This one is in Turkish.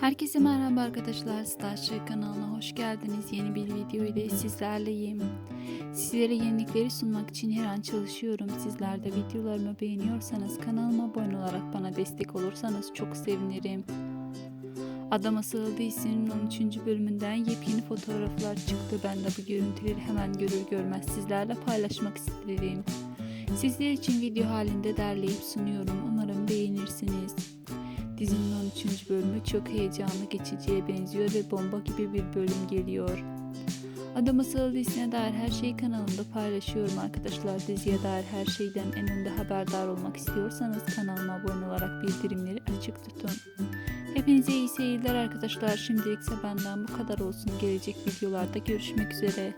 Herkese merhaba arkadaşlar. Starship kanalına hoş geldiniz. Yeni bir video ile sizlerleyim. Sizlere yenilikleri sunmak için her an çalışıyorum. Sizler de videolarımı beğeniyorsanız kanalıma abone olarak bana destek olursanız çok sevinirim. Adam Asılı dizisinin 13. bölümünden yepyeni fotoğraflar çıktı. Ben de bu görüntüleri hemen görür görmez sizlerle paylaşmak istedim. Sizler için video halinde derleyip sunuyorum. Umarım beğenirsiniz. Dizinin 13. bölümü çok heyecanlı geçiciye benziyor ve bomba gibi bir bölüm geliyor. Adam Asılı dizisine dair her şeyi kanalımda paylaşıyorum arkadaşlar. Diziye dair her şeyden en önde haberdar olmak istiyorsanız kanalıma abone olarak bildirimleri açık tutun. Hepinize iyi seyirler arkadaşlar. Şimdilik ise benden bu kadar olsun. Gelecek videolarda görüşmek üzere.